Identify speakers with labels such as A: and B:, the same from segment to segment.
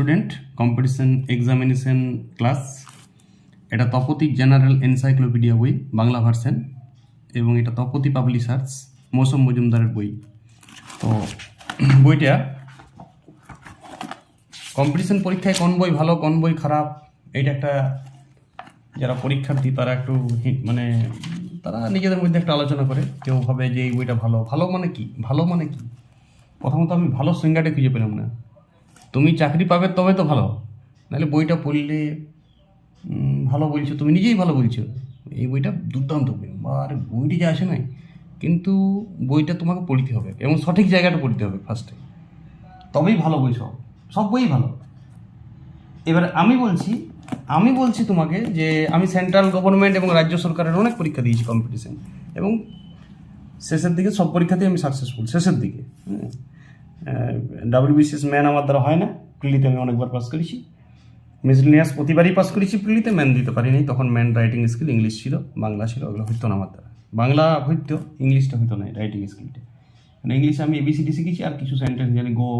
A: Student competition examination class এটা Tapati general encyclopedia বই, Bangla version এবং এটা তপতি পাবলিশার্স মৌসুম মজুমদারের বই। তো, বইটা কম্পিটিশন পরীক্ষায় কোন বই ভালো, কোন বই খারাপ, এইটা একটা যারা পরীক্ষার্থী, তারা একটু মানে তারা নিজেদের মধ্যে একটা আলোচনা করে, কেউ ভাবে যে এই বইটা ভালো। ভালো মানে কি? ভালো মানে কি? প্রথমত আমি ভালো সিঙ্গাটা খুঁজে পেলাম না। তুমি চাকরি পাবে তবে তো ভালো। নাহলে বইটা পড়লে ভালো বলছো, তুমি নিজেই ভালো বলছো। এই বইটা দুর্দান্ত বই। আর বইটি যে আসে নাই, কিন্তু বইটা তোমাকে পড়তে হবে এবং সঠিক জায়গাটা পড়তে হবে ফার্স্টে তবেই ভালো বই সব সব বই ভালো। এবার আমি বলছি আমি বলছি তোমাকে যে আমি সেন্ট্রাল গভর্নমেন্ট এবং রাজ্য সরকারের অনেক পরীক্ষা দিয়েছি কম্পিটিশন এবং শেষের দিকে সব পরীক্ষাতেই আমি সাকসেসফুল শেষের দিকে। ডাব্লিউবিসিএস ম্যান আমার দ্বারা হয় না। প্রিলিতে আমি অনেকবার পাস করেছি। মিসলিনিয়াস প্রতিবারই পাস করেছি প্রিলিতে ম্যান দিতে পারিনি। তখন ম্যান রাইটিং স্কিল ইংলিশ ছিল, বাংলা ছিল, ওগুলো হইতো না আমার দ্বারা। বাংলা হইতো ইংলিশটা হইতো না রাইটিং স্কিলটা মানে ইংলিশে আমি এবিসিডি শিখেছি, আর কিছু সেন্টেন্স জানি go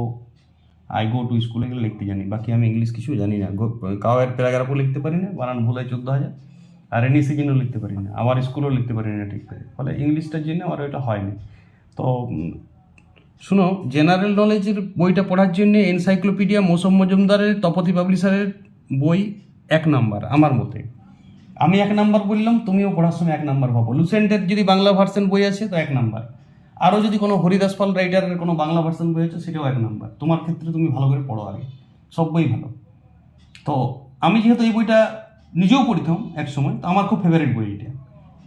A: I go to school এগুলো লিখতে জানি। বাকি আমি ইংলিশ কিছু জানি না। কাওয়ের প্যারাগ্রাফও লিখতে পারি না, বানান ভুল চোদ্দ হাজার। আর এনি সিজনও লিখতে পারি না। আমার স্কুলও লিখতে পারি না ঠিক করে ফলে ইংলিশটার জন্য আমার ওইটা হয়নি। তো শুনো জেনারেল নলেজের বইটা পড়ার জন্য এনসাইক্লোপিডিয়া মৌসুম মজুমদারের তপতি পাবলিশারের বই এক নাম্বার, আমার মতে। আমি এক নাম্বার বললাম, তুমিও পড়ার সময় এক নাম্বার ভাবো। লুসেন্টের যদি বাংলা ভার্সন বই আছে, তো এক নাম্বার। আরও যদি কোনো হরিদাস পাল রাইটারের কোনো বাংলা ভার্সন বই আছে, সেটাও এক নাম্বার। তোমার ক্ষেত্রে তুমি ভালো করে পড়ো আগে। সব বই ভালো। তো, আমি যেহেতু এই বইটা নিজেও পড়িতাম এক সময়, তো আমার খুব ফেভারিট বই এটা।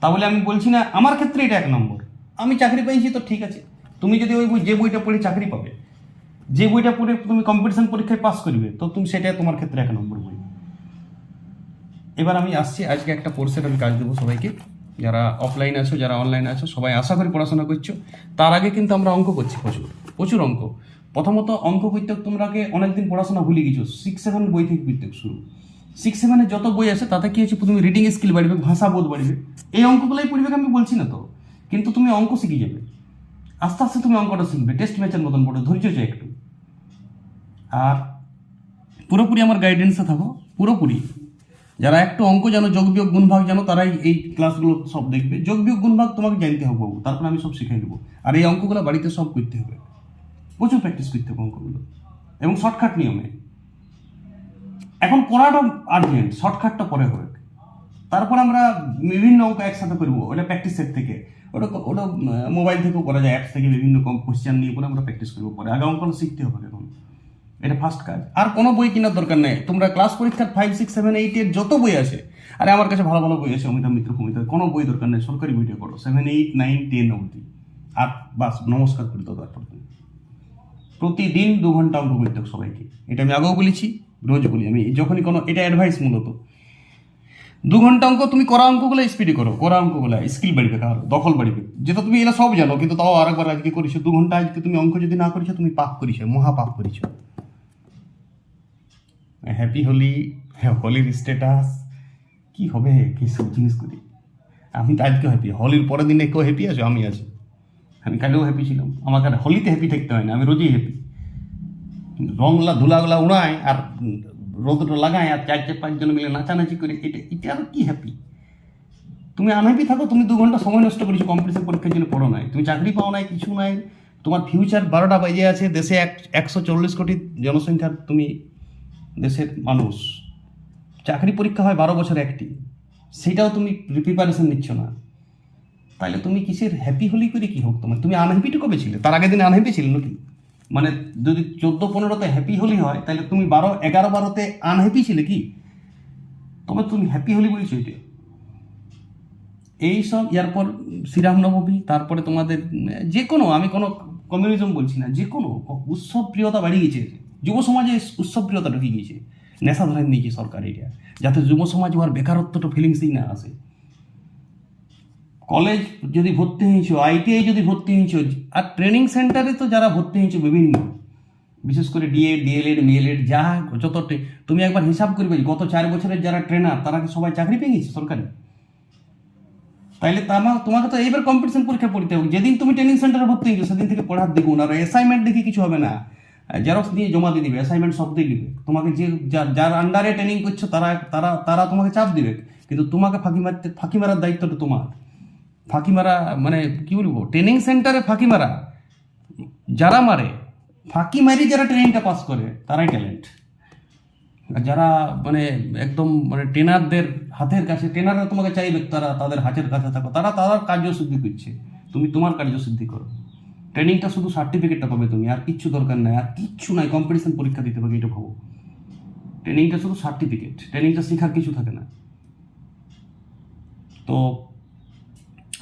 A: তাহলে আমি বলছি না, আমার ক্ষেত্রে এটা এক নম্বর। আমি চাকরি পেয়েছি, তো ঠিক আছে। তুমি যদি ওই বই, যে বইটা পড়ে চাকরি পাবে, যে বইটা পড়ে তুমি কম্পিটিশন পরীক্ষায় পাস করবে, তো তুমি সেটা তোমার ক্ষেত্রে এক নম্বর বই এবার আমি আসছি, আজকে একটা কোর্সের আমি কাজ দেবো সবাইকে। যারা অফলাইন আছো, যারা অনলাইন আছো, সবাই আশা করি পড়াশোনা করছ। তার আগে কিন্তু আমরা অঙ্ক করছি প্রচুর প্রচুর অঙ্ক। প্রথমত অঙ্ক করতে তোমরা আগে অনেকদিন পড়াশোনা ভুলে গেছো সিক্স সেভেন বই থেকে করতে শুরু। সিক্স সেভেনের যত বই আছে, তাতে কী হচ্ছে তুমি রিডিং স্কিল বাড়বে, ভাষা বোধ বাড়বে। এই অঙ্কগুলোই পড়বে আমি বলছি না তো, কিন্তু তুমি অঙ্ক শিখে যাবে। আস্তে আস্তে তুমি অঙ্কটা শিখবে টেস্ট ম্যাচের মতন পড়ো ধৈর্য চাই একটু। আর পুরোপুরি আমার গাইডেন্সে থাকো, পুরোপুরি। যারা একটু অঙ্ক জানো, যোগ বিয়োগ গুণভাগ জানো, তারাই এই ক্লাসগুলো সব দেখবে। যোগ বিয়োগ গুণভাগ তোমাকে জানতে হবে বাবু, তারপর আমি সব শিখাই দেবো। আর এই অঙ্কগুলো বাড়িতে সব করতে হবে। প্রচুর প্র্যাকটিস করতে হবে অঙ্কগুলো। এবং শর্টকাট নিয়মে। এখন করাটা আর্জেন্ট শর্টকাটটা পরে হবে। তারপর আমরা বিভিন্ন অঙ্ক একসাথে করব। ওটা প্র্যাকটিস সেট থেকে। ওটা ওটা মোবাইল থেকেও করা যায় অ্যাপস থেকে বিভিন্ন কম কোশ্চেন নিয়ে পরে আমরা প্র্যাকটিস করব পরে। আগে অঙ্কটা শিখতে হবে এখন। এটা ফার্স্ট কাজ। আর কোনো বই কেনার দরকার নেই। তোমরা ক্লাস পরীক্ষার ফাইভ সিক্স সেভেন এইটের যত বই আছে আরে আমার কাছে ভালো ভালো বই আছে অমিতাভ মিত্র ফমিতা কোনো বই দরকার নেই, সরকারি বইটা করো সেভেন এইট নাইন টেন অবধি। আর বাস, নমস্কার করে দাও তারপর প্রতিদিন দু ঘণ্টা অঙ্ক করতে সবাইকে। এটা আমি আগেও বলেছি রোজ বলি আমি। যখনই কোনো, এটা অ্যাডভাইস মূলত। দু ঘণ্টা অঙ্ক তুমি করা অঙ্কগুলো স্পিডে করো, করা অঙ্কগুলো স্কিল বাড়বে কার দখল বাড়বে। যেটা তুমি এরা সব জানো, কিন্তু তাও আরেকবার আজকে করেছ, দু ঘণ্টা আজকে তুমি অঙ্ক যদি না করেছ, তুমি পাপ করেছ মহা পাপ করেছ হ্যাপি হোলি হোলির স্ট্যাটাস কি হবে? কি সব জিনিস করি? আমি তো আজকে হ্যাপি হোলির পরের দিনে কেউ হ্যাপি আছো? আমি আছি। আমি কালেও হ্যাপি ছিলাম। আমাকে আর হোলিতে হ্যাপি থাকতে হয় না, আমি রোজই হ্যাপি রংলা ধুলাগুলা উড়ায় আর রোদটা লাগায় আর চার চার পাঁচজন মিলে নাচানাচি করে, এটা এটা আর কি হ্যাপি তুমি আনহ্যাপি থাকো, তুমি দু ঘণ্টা সময় নষ্ট করেছ কম্পিটিশন পরীক্ষার জন্য পড়ো নাই। তুমি চাকরি পাও নাই, কিছু নাই, তোমার ফিউচার বারোটা বাজে আছে, দেশে এক, একশো চল্লিশ কোটি জনসংখ্যার তুমি দেশের মানুষ। চাকরি পরীক্ষা হয় বারো বছর একটি, সেটাও তুমি প্রিপারেশন নিচ্ছ না। তাহলে তুমি কিসের হ্যাপি হলি করে কি হোক তোমার? তুমি আনহ্যাপিটা কবে ছিলে তার আগের দিন আনহ্যাপি ছিলে নাকি? মানে যদি চোদ্দ পনেরোতে হ্যাপি হলি হয়, তাহলে তুমি বারো এগারো বারোতে আনহ্যাপি ছিলে কি? তবে তুমি হ্যাপি হলি বলছো এটা। এই সব এরপর শ্রীরামনবমী, তারপরে তোমাদের, যে কোনো, আমি কোনো কমিউনিজম বলছি না, যে কোনো, উৎসব প্রিয়তা বাড়িয়ে গেছে। যুব সমাজে উৎসব প্রিয়তা ঢুকে গিয়েছে নেশা ধরে নিয়েছে সরকার এটা। যাতে যুব সমাজ আর বেকারত্বটা ফিলিংসই না আসে। কলেজ যদি ভর্তি হয়েছো আইটিআই যদি ভর্তি হয়েছো, আর ট্রেনিং সেন্টারে তো যারা ভর্তি হয়েছো বিভিন্ন, বিশেষ করে ডিএড ডিএলএড মিএলএড যা যত তুমি একবার হিসাব করবে গত চার বছরের যারা ট্রেনার তারা কি সবাই চাকরি পেয়ে গেছে সরকারি? তাইলে তামা তোমাকে তো এইবার কম্পিটিশন পরীক্ষা পড়তে হবে। যেদিন তুমি ট্রেনিং সেন্টারে ভর্তি হয়েছো, সেদিন থেকে পড়ার দেখুন, আর অ্যাসাইনমেন্ট দেখে কিছু হবে না। জেরক্স দিয়ে জমা দিয়ে দিবে অ্যাসাইনমেন্ট সব দিয়ে দিবে। তোমাকে যে যার আন্ডারে ট্রেনিং করছ, তারা তারা তারা তোমাকে চাপ দিবে। কিন্তু তোমাকে ফাঁকি মারতে, ফাঁকি মারার দায়িত্বটা তোমার। ফাঁকি মারা মানে কি বলব ট্রেনিং সেন্টারে ফাঁকি মারা যারা মারে, ফাঁকি মারি যারা ট্রেনিংটা পাস করে, তারাই ট্যালেন্ট আর যারা মানে একদম মানে ট্রেনারদের হাতের কাছে ট্রেনাররা তোমাকে চাইবে, তারা তাদের হাতের কাছে থাকো, তারা তাদের কার্যসিদ্ধি করছে। তুমি তোমার কার্যসিদ্ধি করো। ট্রেনিংটা শুধু সার্টিফিকেটটা পাবে তুমি, আর কিচ্ছু দরকার নাই, আর কিচ্ছু নাই কম্পিটিশন পরীক্ষা দিতে পারবে, এটা ভাবো। ট্রেনিংটা শুধু সার্টিফিকেট ট্রেনিংটা শেখার কিছু থাকে না। তো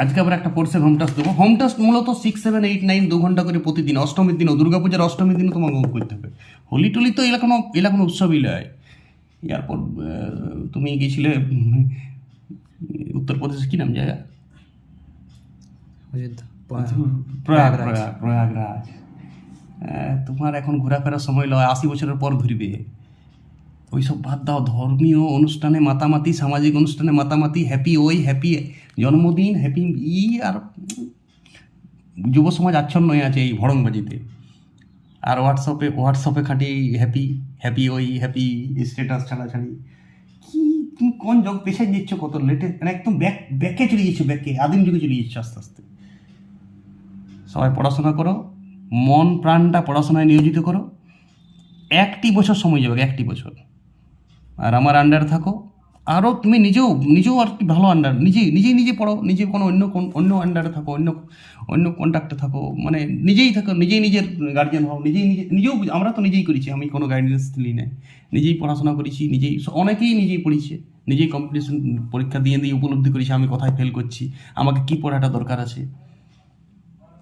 A: আজকে আবার একটা কোর্সের হোম টাস্ক দেবো। হোম টাস্ক মূলত সিক্স সেভেন এইট নাইন দু ঘণ্টা করে প্রতিদিন অষ্টমীর দিনও দুর্গাপূজার অষ্টমীর দিনও তোমাকে হোম করতে হবে। হোলি টোলি তো এলা কোনো কোনো উৎসবই নয় এরপর তুমি গেছিলে উম, উত্তরপ্রদেশে কী নাম জায়গা?
B: অযোধ্যা
A: প্রয়াগ প্রয়াগ প্রয়াগরাজ তোমার এখন ঘোরাফেরার সময় লয় আশি বছরের পর ঘুরবে। ওইসব বাদ দাও, ধর্মীয় অনুষ্ঠানে মাতামাতি, সামাজিক অনুষ্ঠানে মাতামাতি হ্যাপি ওই হ্যাপি জন্মদিন হ্যাপি ই আর যুব সমাজ আচ্ছন্ন আছে এই ভড়ংবাজিতে। আর হোয়াটসঅ্যাপে হোয়াটসঅ্যাপে খাটি হ্যাপি হ্যাপি ওই হ্যাপি স্ট্যাটাস ছাড়াছাড়ি। কি, তুমি কোন যোগ পেশায় দিচ্ছ কত লেটে মানে একদম ব্যাক ব্যাকে চলে যাচ্ছ ব্যাকে আদিম যুগে চলে যাচ্ছ আস্তে আস্তে। সবাই পড়াশোনা করো, মন প্রাণটা পড়াশোনায় নিয়োজিত করো। একটি বছর সময় যাবে, একটি বছর। আর আমার আন্ডার থাকো। আরও তুমি নিজেও নিজেও আর কি ভালো আন্ডার নিজেই নিজেই নিজে পড়ো, নিজে কোনো অন্য কোন, অন্য আন্ডারে থাকো, অন্য অন্য কন্ট্যাক্টে থাকো। মানে নিজেই থাকো, নিজেই নিজের গার্জিয়ান হও, নিজেই নিজে, নিজেও আমরা তো নিজেই করেছি, আমি কোনো গাইডেন্স দিই না নিজেই পড়াশোনা করেছি, নিজেই, অনেকেই নিজেই পড়েছে। নিজেই কম্পিটিশন পরীক্ষা দিয়ে দিয়ে উপলব্ধি করেছি, আমি কোথায় ফেল করছি, আমাকে কী পড়াটা দরকার আছে।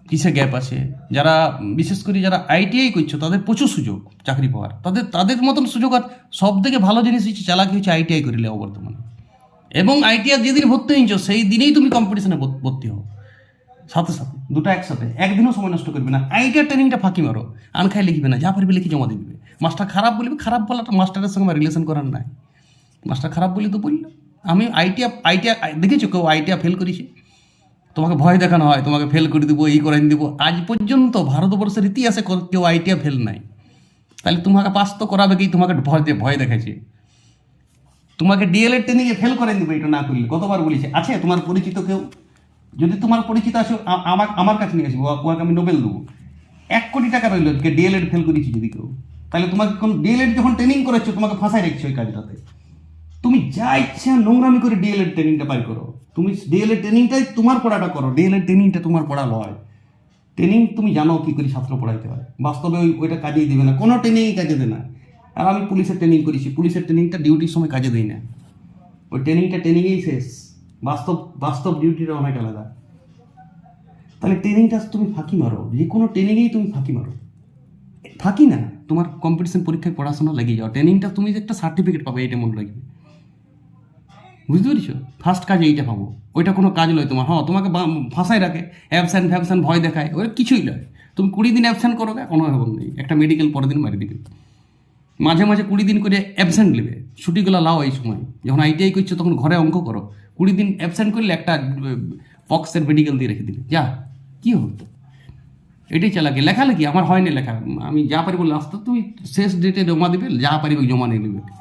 A: কিসে গ্যাপ আছে? যারা, বিশেষ করে যারা আইটিআই করছ, তাদের প্রচুর সুযোগ, চাকরি পাওয়ার। তাদের তাদের মতন সুযোগ আর সব থেকে ভালো জিনিস হচ্ছে চালাকি হচ্ছে আইটিআই করে নেওয়া বর্তমানে। এবং আইটিআই যেদিন ভর্তি হয়েছ সেই দিনেই তুমি কম্পিটিশনে ভর্তি হও। সাথে সাথে, দুটো একসাথে। একদিনও সময় নষ্ট করবে না। আইটিআই ট্রেনিংটা ফাঁকি মারো। আনখাই লিখবে না। যা পারবে লিখে জমা দিবে। মাস্টার খারাপ বলবে, খারাপ বলাটা মাস্টারের সঙ্গে আমার রিলেশন করার নাই। মাস্টার খারাপ বলি তো বলল। আমি আইটিআই আইটিআই দেখেছ কেউ আইটিআই ফেল করেছে? তোমাকে ভয় দেখানো হয়, তোমাকে ফেল করে দেবো, এই করে দিব। আজ পর্যন্ত ভারতবর্ষের ইতিহাসে কেউ আইটিআই ফেল নাই। তাহলে তোমাকে পাস তো করাবে কি? তোমাকে ভয় ভয় দেখাচ্ছে তোমাকে ডিএলএড ট্রেনিংয়ে ফেল করে দেবে, এটা না করলে। কতবার বলেছে, আছে, তোমার পরিচিত কেউ? যদি তোমার পরিচিত আসে আমার আমার কাছে নিয়ে আসব ওকে আমি নোবেল দেবো। এক কোটি টাকা রইল ডিএলএড ফেল করেছি যদি কেউ। তাহলে তোমাকে কোন ডিএলএড যখন ট্রেনিং করেছ তোমাকে ফাঁসাই রেখেছো ওই কাজটাতে। তুমি যা ইচ্ছা নোংরামি করে ডিএলএড ট্রেনিংটা পাই করো। তুমি ডিএলএড ট্রেনিংটাই তোমার পড়াটা করো। ডিএলএড ট্রেনিংটা তোমার পড়া লয়। ট্রেনিং তুমি জানো কি করে ছাত্র পড়াইতে হয়। বাস্তবে ওই ওইটা কাজেই দেবে না। কোনো ট্রেনিংই কাজে দেয় না। আর আমি পুলিশের ট্রেনিং করেছি। পুলিশের ট্রেনিংটা ডিউটির সময় কাজে দেই না। ওই ট্রেনিংটা ট্রেনিংয়েই শেষ। বাস্তব বাস্তব ডিউটিটা অনেক আলাদা। তাহলে ট্রেনিংটা তুমি ফাঁকি মারো। যে কোনো ট্রেনিংয়েই তুমি ফাঁকি মারো। ফাঁকি না। তোমার কম্পিটিশন পরীক্ষায় পড়াশোনা লেগে যাও ট্রেনিংটা তুমি একটা সার্টিফিকেট পাবে, এটা মনে রাখবে। বুঝতে পেরেছ? ফার্স্ট কাজ এইটা পাবো ওইটা কোনো কাজ নয় তোমার। হ্যাঁ তোমাকে ফাঁসাই রাখে অ্যাবসেন্ট ফ্যাবসেন্ট ভয় দেখায়। ওটা কিছুই নয়। তুমি কুড়ি দিন অ্যাবসেন্ট করো কোনো ব্যাপার নেই। একটা মেডিকেল পরের দিন মারি দিবে। মাঝে মাঝে কুড়ি দিন করে অ্যাবসেন্ট নেবে। ছুটিগুলো লাও এই সময়। যখন আইটিআই করছ তখন ঘরে অঙ্ক করো। কুড়ি দিন অ্যাবসেন্ট করলে একটা পক্সের মেডিকেল দিয়ে রেখে দিবে যা, কী হতো? এটাই চালাকি। লেখালেখি? আমার হয়নি লেখা। আমি যা পারি বলে আসতে তুমি শেষ ডেটে জমা দিবে, যা পারিবে জমা নিয়ে নেবে।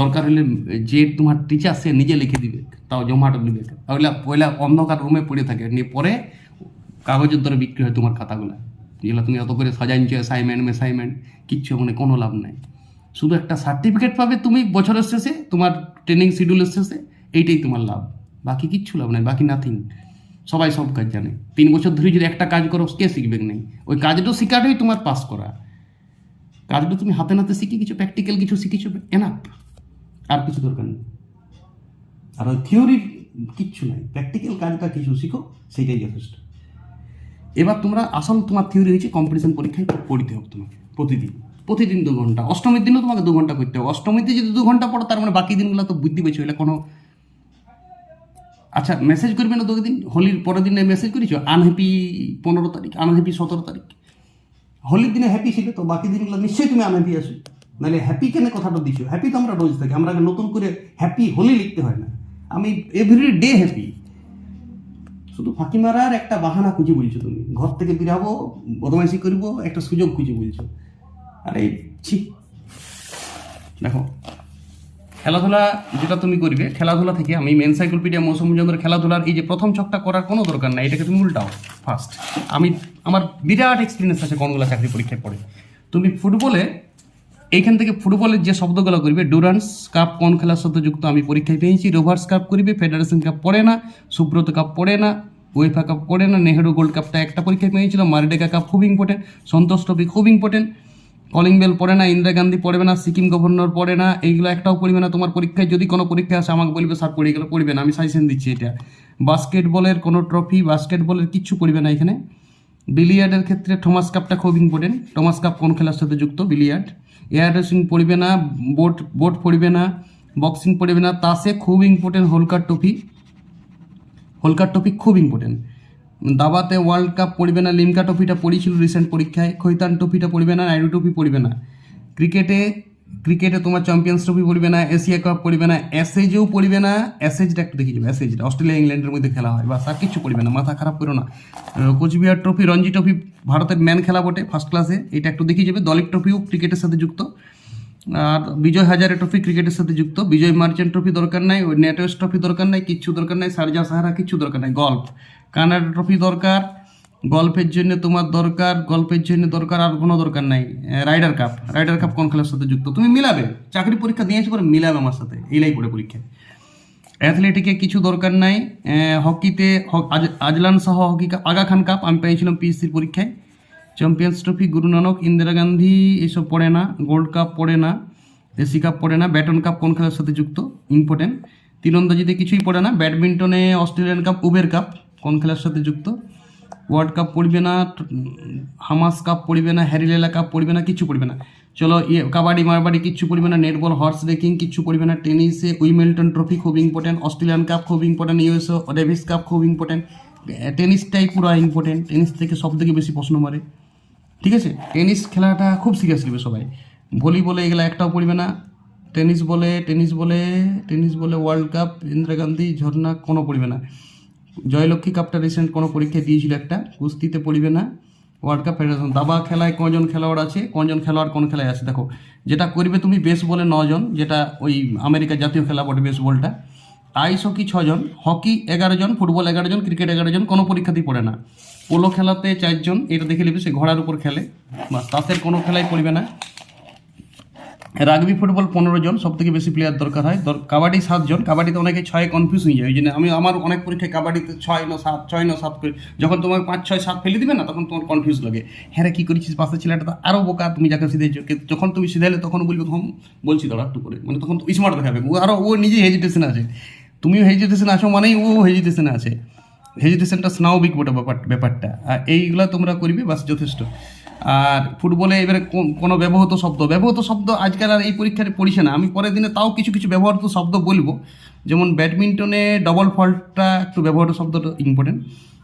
A: দরকার হলে যে তোমার টিচার সে নিজে লিখে দিবে, তাও জমাটো নেবে ওইলা পয়লা অন্ধকার রুমে পড়ে থাকে। নিয়ে পরে কাগজের দরে বিক্রি হয় তোমার খাতাগুলো। যেগুলো তুমি অত করে সাজাইছো অ্যাসাইনমেন্ট মেসাইনমেন্ট কিচ্ছু মানে কোনো লাভ নাই। শুধু একটা সার্টিফিকেট পাবে তুমি বছরের শেষে, তোমার ট্রেনিং শিডিউলের শেষে, এইটাই তোমার লাভ। বাকি কিচ্ছু লাভ নাই, বাকি নাথিং সবাই সব কাজ জানে। তিন বছর ধরে যদি একটা কাজ করো, কে শিখবে নেই? ওই কাজটা শেখাটাই তোমার পাস করা। কাজটা তুমি হাতে নাতে শিখে কিছু প্র্যাকটিক্যাল কিছু শিখেছো এনাফ আর কিছু দরকার নেই। আর ওই থিওরির কিচ্ছু নাই। প্র্যাকটিক্যাল কাজটা কিছু শিখো, সেইটাই যথেষ্ট। এবার তোমরা আসল তোমার থিওরি হয়েছে কম্পিটিশন পরীক্ষায় পড়তে হবে তোমাকে প্রতিদিন। প্রতিদিন দু ঘণ্টা। অষ্টমীর দিনও তোমাকে দু ঘণ্টা করতে হবে। অষ্টমীতে যদি দু ঘণ্টা পড়ো, তার মানে বাকি দিনগুলো তো বুদ্ধি পেয়েছ এটা কোনো আচ্ছা মেসেজ করবে না দিন হোলির পরের দিনে মেসেজ করেছ? আনহ্যাপি পনেরো তারিখ আনহ্যাপি সতেরো তারিখ। হোলির দিনে হ্যাপি ছিল তো বাকি দিনগুলো নিশ্চয়ই তুমি আনহ্যাপি আসো নাহলে হ্যাপি কেন কথাটা দিছো? হ্যাপি তো আমরা রোজ থাকি, আমরা নতুন করে হ্যাপি হলে লিখতে হয় না। আমি এভরি ডে হ্যাপি শুধু ফাঁকি মারার একটা বাহানা খুঁজে বলছো তুমি। ঘর থেকে বেরাবো, বদমাইশি করব, একটা সুযোগ খুঁজে বলছো। আরে ছি। দেখো, খেলাধুলা যেটা তুমি করবে, খেলাধুলা থেকে আমি মেনসাইক্লোপিডিয়া মৌসুমচন্দ্রের খেলাধুলার এই যে প্রথম ছকটা করার কোনো দরকার নাই, এটাকে তুমি উল্টাও ফার্স্ট আমি, আমার বিরাট এক্সপিরিয়েন্স আছে কোনগুলো চাকরি পরীক্ষায় পড়ে। তুমি ফুটবলে এইখান থেকে ফুটবলের যে শব্দগুলো করবে ডুরান্স কাপ কোন খেলার সাথে যুক্ত আমি পরীক্ষায় পেয়েছি রোভার্স কাপ করবে ফেডারেশন কাপ পড়ে না সুব্রত কাপ পড়ে না ওয়েফা কাপ পড়ে না নেহেরু গোল্ড কাপটা একটা পরীক্ষায় পেয়েছিল মারডেকা কাপ খুব ইম্পর্টেন্ট সন্তোষ ট্রফি খুব ইম্পর্টেন্ট কলিং বেল পড়ে না ইন্দিরা গান্ধী পড়বে না সিকিম গভর্নর পড়ে না, এইগুলো একটাও পড়বে না, তোমার পরীক্ষায় যদি কোনো পরীক্ষা আসে, আমাকে বলবে স্যার পড়ে গেলে পড়বে না, আমি সাজেশন দিচ্ছি এটা। বাস্কেটবলের কোনো ট্রফি বাস্কেটবলের কিচ্ছু পড়বে না এখানে। বিলিয়ার্ডের ক্ষেত্রে থমাস কাপটা খুব ইম্পর্টেন্ট থমাস কাপ কোন খেলার সাথে যুক্ত? বিলিয়ার্ড এয়ার রেসিং পড়বে না বোট বোট পড়বে না বক্সিং পড়বে না তাসে খুব important Holkar trophy Holkar trophy খুব ইম্পর্টেন্ট দাবাতে ওয়ার্ল্ড কাপ পড়বে না, লিমকা ট্রফিটা পড়েছিল রিসেন্ট পরীক্ষায়, খৈতান ট্রফিটা পড়বে না নাইডু ট্রফি পড়বে না। ক্রিকেটে ক্রিকেটে তোমার চ্যাম্পিয়ন্স ট্রফি পড়বে না, এশিয়া কাপ পড়বে না অ্যাসেজেও পড়বে না অ্যাসেজটা একটু দেখে যাবে অ্যাসেজটা অস্ট্রেলিয়া, ইংল্যান্ডের মধ্যে খেলা হয় বা আর কিছু পড়বে না, মাথা খারাপ করো না। কোচবিহার ট্রফি, রঞ্জি ট্রফি ভারতের ম্যান খেলা বটে ফার্স্ট ক্লাসে এটা একটু দেখিয়ে যাবে দলিপ ট্রফিও ক্রিকেটের সাথে যুক্ত। আর বিজয় হাজারে ট্রফি ক্রিকেটের সাথে যুক্ত। বিজয় মার্চেন্ট ট্রফি দরকার নাই, ওই নেটওয়েস ট্রফি দরকার নাই, কিচ্ছু দরকার নাই, সারজা সাহারা কিচ্ছু দরকার নাই, গল্ফ। কানাডা ট্রফি দরকার গল্ফের জন্য তোমার দরকার, গল্পের জন্য দরকার আর কোনো দরকার নাই। রাইডার কাপ রাইডার কাপ কোন খেলার সাথে যুক্ত? তুমি মিলাবে। চাকরি পরীক্ষা দিয়েছ করে মিলাবে আমার সাথে এইলাই পড়ে পরীক্ষায় অ্যাথলেটিকে কিছু দরকার নাই। হকিতে আজ- Azlan Shah hockey cup Aga Khan cup আমি পেয়েছিলাম পিএসসির পরীক্ষায়। চ্যাম্পিয়ন্স ট্রফি গুরু নানক, ইন্দিরা গান্ধী এসব পড়ে না গোল্ড কাপ পড়ে না এসি কাপ পড়ে না ব্যাটন কাপ কোন খেলার সাথে যুক্ত? ইম্পর্টেন্ট তীরন্দাজিতে কিছুই পড়ে না ব্যাডমিন্টনে অস্ট্রেলিয়ান কাপ উবের কাপ কোন খেলার সাথে যুক্ত? ওয়ার্ল্ড কাপ পড়বে না, হামাস কাপ পড়বে না হ্যারিলেলা কাপ পড়বে না, কিছু পড়বে না। চলো ইয়ে কাবাডি, মারবাডি কিচ্ছু পড়বে না, নেটবল, হর্স রেকিং কিচ্ছু পড়বে না, টেনিসে উইমেলটন ট্রফি খুব ইম্পর্টেন্ট অস্ট্রেলিয়ান কাপ খুব ইম্পর্টেন্ট ইউএসও ডেভিস কাপ খুব ইম্পর্টেন্ট টেনিসটাই পুরো ইম্পর্টেন্ট টেনিস থেকে সব থেকে বেশি প্রশ্ন মারে। ঠিক আছে? টেনিস খেলাটা খুব সিরিয়াস নেবে সবাই। ভলিবলে এগুলো একটাও পড়বে না, টেনিস বলে টেনিস বলে টেনিস বলে ওয়ার্ল্ড কাপ ইন্দিরা গান্ধী, ঝর্ণা, কোনো পড়বে না। জয়লক্ষ্মী কাপটা রিসেন্ট কোনো পরীক্ষায় দিয়েছিল একটা, কুস্তিতে পড়বে না ওয়ার্ল্ড কাপ ফেডারেশন দাবা খেলায় কজন খেলোয়াড় আছে কজন খেলোয়াড় কোন খেলায় আছে? দেখো, যেটা করবে তুমি বেস বলে নজন, যেটা ওই আমেরিকা জাতীয় খেলা বটে বেস বলটা আইস হকি ছজন, হকি এগারো জন ফুটবল এগারো জন ক্রিকেট এগারো জন কোনো পরীক্ষাতেই পড়ে না। পোলো খেলাতে চারজন, এটা দেখে নেবে সে ঘোড়ার উপর খেলে, বা তাসের কোনো খেলায় পড়বে না। রাগবি ফুটবল পনেরো জন সব থেকে বেশি প্লেয়ার দরকার হয়। কাবাডি সাতজন কাবাডিতে অনেকে ছয় কনফিউজ হয়ে যায়। ওই জন্য আমি আমার অনেক পরীক্ষায় কাবাডিতে ছয় ন সাত, ছয় ন সাত যখন তোমার পাঁচ, ছয়, সাত ফেলে দিবে না, তখন তোমার কনফিউজ লাগে। হ্যাঁ কি করেছিস? পাশের ছেলেটা তো আরও বোকা। তুমি যাকে সিধেছো যখন তুমি সিধাইলে তখন বলবে তখন বলছি দাঁড়া একটু করে। মানে তখন স্মার্ট দেখাবে। ও আরও ও নিজে হেজিটেশন আছে। তুমিও হেজিটেশন আছো মানেই ও হেজিটেশনে আছে। হেজিটেশনটা স্নাউবিক বটে ব্যাপার ব্যাপারটা। আর এইগুলা তোমরা করবে, বাস যথেষ্ট। আর ফুটবলে এবারে কোনো ব্যবহৃত শব্দ। ব্যবহৃত শব্দ আজকাল আর এই পরীক্ষায় পড়িছে না। আমি পরের দিনে তাও কিছু কিছু ব্যবহৃত শব্দ বলব। যেমন ব্যাডমিন্টনে ডবল ফল্টটা একটু ব্যবহৃত শব্দটা ইম্পর্টেন্ট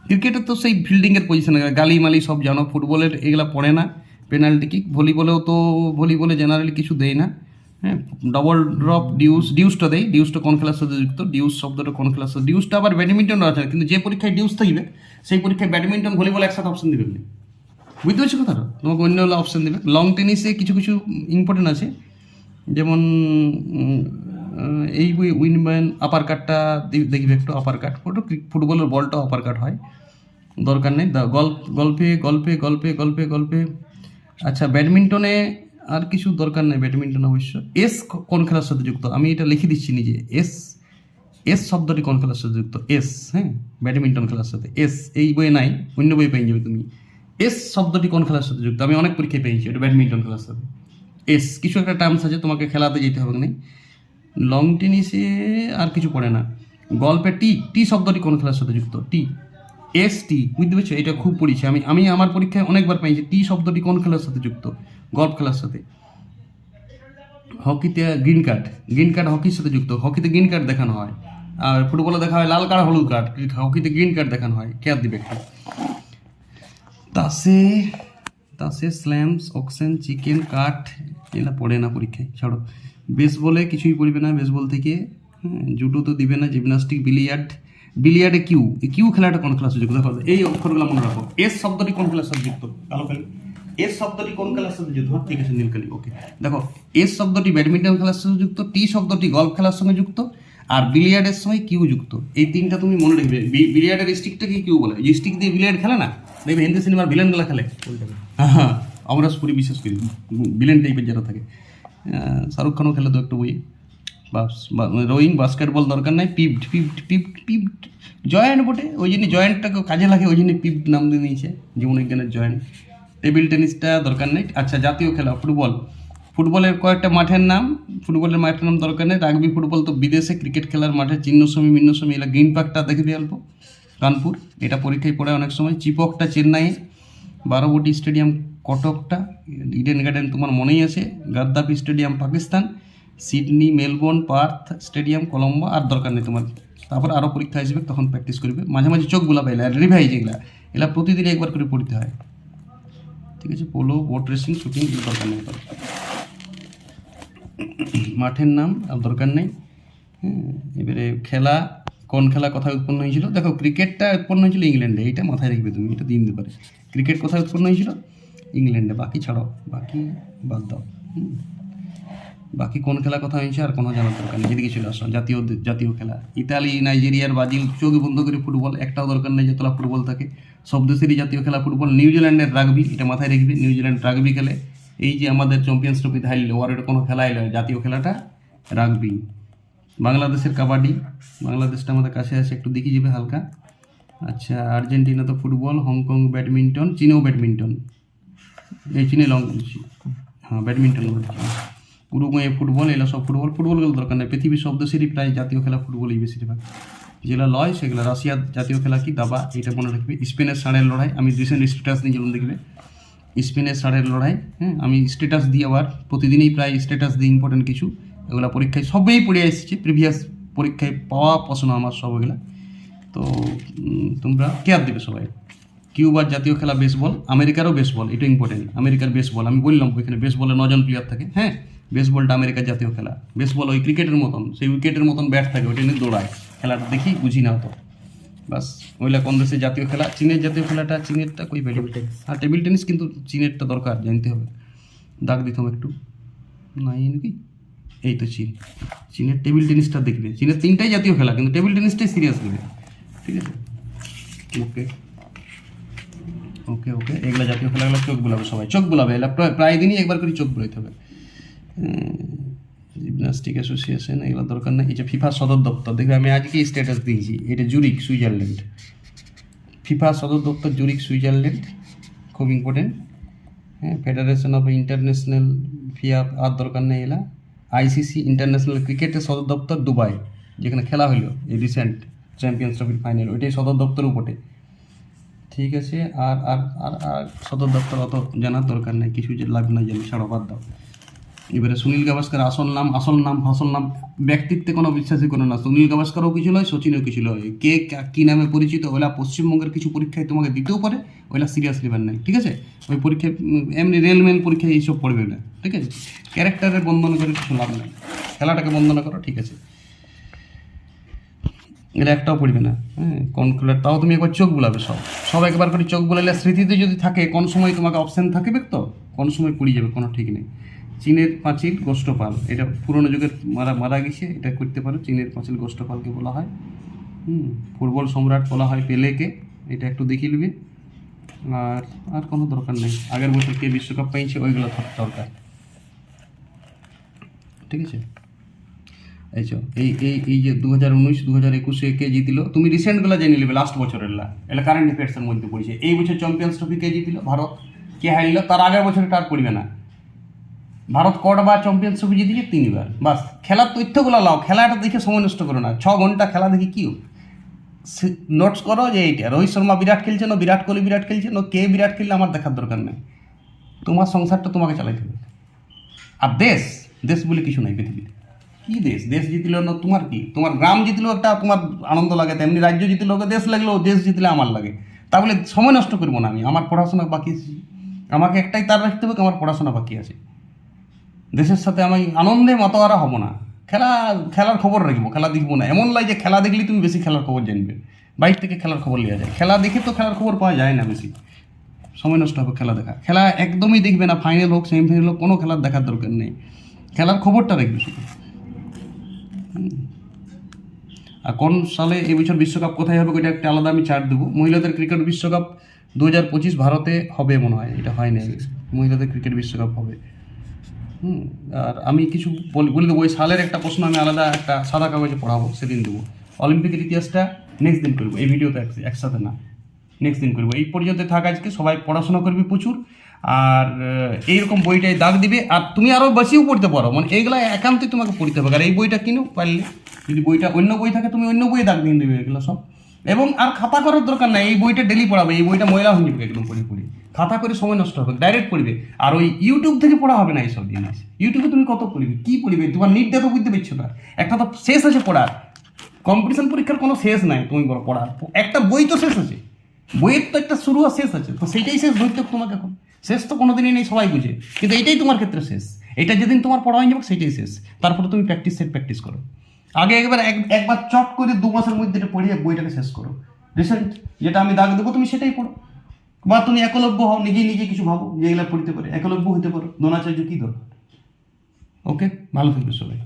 A: ক্রিকেটে তো সেই ফিল্ডিংয়ের পজিশন গালি মালি সব জানো। ফুটবলের এগুলো পড়ে না। পেনাল্টি কিক ভলিবলেও তো ভলিবলে জেনারেলি কিছু দেয় না। হ্যাঁ ডবল ড্রপ ডিউস ডিউসটা দেয়। ডিউসটা কোন খেলার সাথে যুক্ত? ডিউস শব্দটা কোন খেলার সাথে ডিউসটা আবার ব্যাডমিন্টন আছে। কিন্তু যে পরীক্ষায় ডিউস থাকবে, সেই পরীক্ষায় ব্যাডমিন্টন ভলিবল একসাথে অপশন দিবে বুঝতে পারছ কথাটা? তোমাকে অন্য অপশন দেবে। লং টেনিসে কিছু কিছু ইম্পর্টেন্ট আছে। যেমন এই উইনম্যান আপার কাটটা দেখবে একটু আপার কাট ওটা ফুটবলের বলটা আপার কাট হয়। দরকার নেই। গল্প গল্পে গল্পে গল্পে গল্পে গল্পে। আচ্ছা ব্যাডমিন্টনে আর কিছু দরকার নেই ব্যাডমিন্টন অবশ্য। এস কোন খেলার সাথে যুক্ত? আমি এটা লিখে দিচ্ছি নিজে। এস এস শব্দটি কোন খেলার সাথে যুক্ত? এস হ্যাঁ? ব্যাডমিন্টন খেলার সাথে। এস এই বইয়ে নাই। অন্য বই পেয়ে যাবে তুমি। এস শব্দটি কোন খেলার সাথে যুক্ত? আমি অনেক পরীক্ষায় পেয়েছি এটা ব্যাডমিন্টন খেলার সাথে। এস কিছু একটা টার্মস আছে, তোমাকে খেলাতে যেতে হবে না লং টেনিসে আর কিছু পড়ে না। গল্পে টি টি শব্দটি কোন খেলার সাথে যুক্ত? টি এস টি বুঝতে পেরেছ? এটা খুব পড়েছি। আমি আমি আমার পরীক্ষায় অনেকবার পেয়েছি টি শব্দটি কোন খেলার সাথে যুক্ত? গল্ফ খেলার সাথে। হকিতে গ্রিন কার্ড গ্রিন কার্ড হকির সাথে যুক্ত। হকিতে গ্রিন কার্ড দেখানো হয়। আর ফুটবলে দেখা হয় লাল কার্ড হলুদ কার্ড হকিতে গ্রিন কার্ড দেখানো হয়। কে দিবে একটা। তাসে তাসে স্ল্যামস অক্সেন চিকেন কাঠ এগুলো পড়ে না পরীক্ষায় ছাড়ো। বেসবলে কিছুই পড়বে না বেসবল থেকে। হ্যাঁ, জুডো তো দিবে না জিমনাস্টিক বিলিয়ার্ড বিলিয়ার্ডে কিউ কিউ খেলাটা কোন খেলার সাথে যুক্ত দেখো এই অক্ষরগুলো মনে রাখো। এস শব্দটি কোন খেলার সাথে যুক্ত? কালো খেলে। এস শব্দটি কোন খেলার সাথে যুক্ত? ঠিক আছে নীলকালি ওকে দেখো এস শব্দটি ব্যাডমিন্টন খেলার সাথে যুক্ত টি শব্দটি গলফ খেলার সঙ্গে যুক্ত আর বিলিয়ার্ডের সঙ্গে কিউ যুক্ত। এই তিনটা তুমি মনে রাখবে বিলিয়ার্ডের স্টিকটাকে কিউ বলে। স্টিক দিয়ে বিলিয়ার্ড খেলে না? দেখবে হিন্দি সিনেমার ভিলেনগুলো খেলে। হ্যাঁ আমরা পুরি বিশেষ করি ভিলেন টাইপের যারা থাকে। শাহরুখ খানও খেলে তো একটু বই। বাস রোয়িং বাস্কেটবল দরকার নাই পিভড পিভড পিভড পিভড জয়েন্ট বটে। ওই জন্য জয়েন্টটাকে কাজে লাগে, ওই জন্য পিভড নাম দিয়ে দিয়েছে জীবনবিজ্ঞানের জয়েন্ট টেবিল টেনিসটা দরকার নেই। আচ্ছা জাতীয় খেলা, ফুটবল। ফুটবলের কয়েকটা মাঠের নাম, ফুটবলের মাঠের নাম দরকার নেই। রাগবি ফুটবল তো বিদেশে ক্রিকেট খেলার মাঠে চিহ্নসমি মিন্নসমি এলা গ্রিন পার্কটা দেখবি অল্প কানপুর। এটা পরীক্ষায় পড়ে অনেক সময় চিপকটা চেন্নাই বারোবটি স্টেডিয়াম, কটকটা, ইডেন গার্ডেন তোমার মনেই আছে, Gaddafi stadium, Pakistan, Sydney, Melbourne, Perth stadium, Colombo আর দরকার নেই তোমার। তারপর আরও পরীক্ষা আসবে, তখন প্র্যাকটিস করবে। মাঝে মাঝে চোখ গুলাবে এলা রিভাইজ এগুলা এলা প্রতিদিন একবার করে পড়তে হয়। ঠিক আছে পোলো বোট রেসিং শুটিং এগুলো দরকার নেই। মাঠের নাম আর দরকার নেই। হ্যাঁ এবারে খেলা কোন খেলা কোথায় উৎপন্ন হয়েছিল? দেখো, ক্রিকেটটা উৎপন্ন হয়েছিল ইংল্যান্ডে, এইটা মাথায় রাখবে তুমি, এটা দিন দিতে পারে। ক্রিকেট কোথায় উৎপন্ন হয়েছিল? ইংল্যান্ডে, বাকি ছাড়ো, বাকি বাদ দাও বাকি কোন খেলা কথা হয়েছে আর কোনো জানার দরকার নেই এদিকে চলে আসো, জাতীয় জাতীয় খেলা। ইতালি, নাইজেরিয়ার ব্রাজিল, চোখ বন্ধ করে ফুটবল, একটাও দরকার নেই যতটা ফুটবল থাকে। সব দেশেরই জাতীয় খেলা ফুটবল, নিউজিল্যান্ডের রাগবি, এটা মাথায় রাখবে নিউজিল্যান্ড রাগবি খেলে, এই যে আমাদের চ্যাম্পিয়ন্স ট্রফিতে হারলে ওয়ার্ল্ডের কোনো খেলা এলো জাতীয় খেলাটা রাগবি। বাংলাদেশের কাবাডি। বাংলাদেশটা আমাদের কাছে আছে, একটু দেখি যাবে হালকা। আচ্ছা আর্জেন্টিনা তো ফুটবল, হংকং ব্যাডমিন্টন, চীনেও ব্যাডমিন্টন। এই চীনে লং হ্যাঁ ব্যাডমিন্টন উরুগুয়ে ফুটবল, এগুলো সব ফুটবল। ফুটবলগুলো দরকার নেই। পৃথিবীর সব দেশেরই প্রায় জাতীয় খেলা ফুটবলই বেশিরভাগ। যেগুলো লয়, সেগুলো রাশিয়ার জাতীয় খেলা কি, দাবা, এটা মনে রাখবে। স্পেনের ষাঁড়ের লড়াই, আমি রিসেন্ট স্ট্যাটাস দিয়েছিলাম দেখবে। স্পেনের ষাঁড়ের লড়াই হ্যাঁ আমি স্ট্যাটাস দিই আবার। প্রতিদিনই প্রায় স্ট্যাটাস দিই ইম্পর্টেন্ট কিছু। এগুলো পরীক্ষায় সবই পড়ে এসেছি প্রিভিয়াস পরীক্ষায় পাওয়া প্রশ্ন আমার সব এগুলো। তো তোমরা কেয়ার দেবে সবাই। কিউবার জাতীয় খেলা বেসবল আমেরিকারও বেসবল এটা ইম্পর্টেন্ট আমেরিকার বেসবল আমি বললাম ওইখানে বেসবলে নজন প্লেয়ার থাকে হ্যাঁ? বেসবলটা আমেরিকার জাতীয় খেলা। বেসবল ওই ক্রিকেটের মতন সেই উইকেটের মতন ব্যাট থাকে ওইটা নিয়ে দৌড়ায়। খেলাটা দেখি বুঝি না তো বাস ওইলা কোন দেশের জাতীয় খেলা চীনের জাতীয় খেলাটা চীনেরটা কই পেল আর টেবিল টেনিস কিন্তু চীনেরটা দরকার জানতে হবে। দাগ দিতাম একটু। নাই নাকি? এই তো চীন। চীনের টেবিল টেনিসটা দেখবে। চীনের তিনটাই জাতীয় খেলা, কিন্তু টেবিল টেনিসটাই সিরিয়াস নেবে ঠিক আছে? ওকে ওকে ওকে এগুলো জাতীয় খেলাগুলো চোখ বুলাবে সবাই। চোখ বুলাবে। এগুলো প্রায় দিনই একবার করে চোখ বুলাইতে হবে। জিমনাস্টিক অ্যাসোসিয়েশন এগুলো দরকার নেই। যে ফিফা সদর দপ্তর, দেখবে আমি আজকে স্ট্যাটাস দিয়েছি। এটা জুরিক সুইজারল্যান্ড ফিফা সদর দপ্তর জুরিক সুইজারল্যান্ড খুব ইম্পর্টেন্ট হ্যাঁ ফেডারেশন অফ ইন্টারন্যাশনাল ফিয়া আর দরকার নেই এলা। আইসিসি ইন্টারন্যাশনাল ক্রিকেটের সদর দপ্তর দুবাই, যেখানে খেলা হলো এই রিসেন্ট চ্যাম্পিয়ন্স ট্রফির ফাইনাল ওইটাই সদর দপ্তর উপটে ঠিক আছে, আর আর আর আর সদর দপ্তর অত জানার দরকার নেই, কিছু যে লাগবে না জানি ছাড়ো, বাদ দাও। এবারে সুনীল গাভাস্কর আসল নাম আসল নাম ফসল নাম ব্যক্তিত্বে কোনো বিশ্বাসই কোনো না। সুনীল গাভাস্করও কিছু নয়, সচিনও কিছু নয়। কে কা- নামে পরিচিত, ওইলা পশ্চিমবঙ্গের কিছু পরীক্ষায় তোমাকে দিতেও পারে, ওইলা সিরিয়াস নেবেন নাই ঠিক আছে? ওই পরীক্ষায় এমনি রেলমেল পরীক্ষায় এইসব পড়বে না, ঠিক আছে? ক্যারেক্টারের বন্ধন করে কিছু লাভ নেই। খেলাটাকে বন্দনা করো, ঠিক আছে? এটা একটাও পড়বে না হ্যাঁ? কোন তাও তুমি একবার চোখ বুলাবে সব। সব একবার করে চোখ বুলালে স্মৃতিতে যদি থাকে, কোন সময় তোমাকে অপশান থাকবে তো? কোন সময় পড়ে যাবে, কোনো ঠিক নেই। চীনের পাঁচিল গোষ্ঠপাল এটা পুরনো যুগের মারা মারা গেছে, এটা করতে পারো। চীনের পাঁচিল গোষ্ঠপালকে বলা হয়। হুম, ফুটবল সম্রাট বলা হয় পেলেকে। এটা একটু দেখিয়ে নেবে। আর আর কোনো দরকার নেই। আগের বছর কে বিশ্বকাপ পাইছে, ওইগুলো দরকার। ঠিক আছে? এই চো এই এই এই যে দু হাজার উনিশ দু হাজার একুশে কে জিতিল? তুমি রিসেন্টগুলো জেনে নেবে লাস্ট বছরের লা এটা কারেন্ট অ্যাফেয়ার্সের মধ্যে পড়ছে। এই বছর চ্যাম্পিয়ন্স ট্রফি কে জিতিল? ভারত। কে হারিল? তার আগের বছর আর পড়বে না। ভারত কটবার চ্যাম্পিয়ন্স ট্রফি জিতেছে তিনবার। বাস, খেলার তথ্যগুলো লাও, খেলাটা দেখে সময় নষ্ট করো না। ছ ঘণ্টা খেলা দেখি কি নোটস করো যে এইটা, রোহিত শর্মা বিরাট খেলছে, না বিরাট কোহলি বিরাট খেলছে, না কে বিরাট খেললে আমার দেখার দরকার নেই। তোমার সংসারটা তোমাকে চালাইতে হবে। আর দেশ দেশ বলে কিছু নাই পৃথিবীতে। কি দেশ? দেশ জিতলে না, তোমার কি? তোমার গ্রাম জিতলেও একটা তোমার আনন্দ লাগে, তেমনি রাজ্য জিতলেও দেশ লাগলেও দেশ জিতলে আমার লাগে। তা বলে সময় নষ্ট করব না আমি, আমার পড়াশোনা বাকি আমাকে একটাই তার রাখতে হবে, আমার পড়াশোনা বাকি আছে। দেশের সাথে আমি আনন্দে মাতোয়ারা হব না। খেলা, খেলার খবর রাখব, খেলা দেখব না। এমন লাগে যে খেলা দেখলে তুমি বেশি খেলার খবর জানবে। বাইর থেকে খেলার খবর নেওয়া যায়। খেলা দেখে তো খেলার খবর পাওয়া যায় না বেশি। সময় নষ্ট হবে খেলা দেখা। খেলা একদমই দেখবে না। ফাইনাল হোক সেমিফাইনাল হোক, কোনো খেলার দেখার দরকার নেই। খেলার খবরটা দেখবে শুধু। আর কোন সালে এই বছর বিশ্বকাপ কোথায় হবে ওইটা একটা আলাদা আমি চার্ট দেবো। মহিলাদের ক্রিকেট বিশ্বকাপ দু হাজার পঁচিশ ভারতে হবে মনে হয়। এটা হয় না মহিলাদের ক্রিকেট বিশ্বকাপ হবে। হুম, আর আমি কিছু বল- দেবো ওই সালের একটা প্রশ্ন আমি আলাদা একটা সাদা কাগজে পড়াবো, সেদিন দেবো। অলিম্পিকের ইতিহাসটা নেক্সট দিন করব, এই ভিডিওতে এক- একসাথে না নেক্সট দিন করব। এই পর্যন্ত থাক আজকে, সবাই পড়াশোনা করবি প্রচুর, আর এইরকম বইটাই দাগ দিবে, আর তুমি আরও বেশিও পড়তে পারো মানে এইগুলা একান্তই তোমাকে পড়তে হবে, আর এই বইটা কিনো পারলে, যদি বইটা অন্য বই থাকে, তুমি অন্য বইয়ে দাগ দিয়ে দেবে এগুলো সব। এবং আর খাতা করার দরকার নাই, এই বইটা ডেলি পড়াবে, এই বইটা ময়লা হয়ে যাবে একদম পড়ে। খাতা করে সময় নষ্ট হবে ডাইরেক্ট পড়বে। আর ওই ইউটিউব থেকে পড়া হবে না এইসব জিনিস। ইউটিউবে তুমি কত পড়বে, কি পড়বে? তোমার নিট তো বুঝতে পারছ না একটা তো শেষ আছে পড়ার। কম্পিটিশন পরীক্ষার কোনো শেষ নাই তুমি বলো পড়ার। একটা বই তো শেষ আছে। বইয়ের তো একটা শুরু আর শেষ আছে। তো সেইটাই শেষ ধরতে তোমাকে এখন। শেষ তো কোনোদিনই নেই, সবাই বুঝে। কিন্তু এটাই তোমার ক্ষেত্রে শেষ। এটা যেদিন তোমার পড়া হয়ে যাবে সেইটাই শেষ। তারপরে তুমি প্র্যাকটিস সেট প্র্যাকটিস করো। আগে একবার এক- একবার চট করে দু মাসের মধ্যে এটা পড়িয়ে বইটাকে শেষ করো। রিসেন্ট যেটা আমি দাগ দেবো, তুমি সেটাই পড়ো। বা তুমি একলব্য হও, নিজেই নিজে কিছু ভাবো, যে এগুলা পড়তে পারে। একলব্য হতে পারো। দ্রোণাচার্য কী দরকার? ওকে ভালো থাকবে সবাই।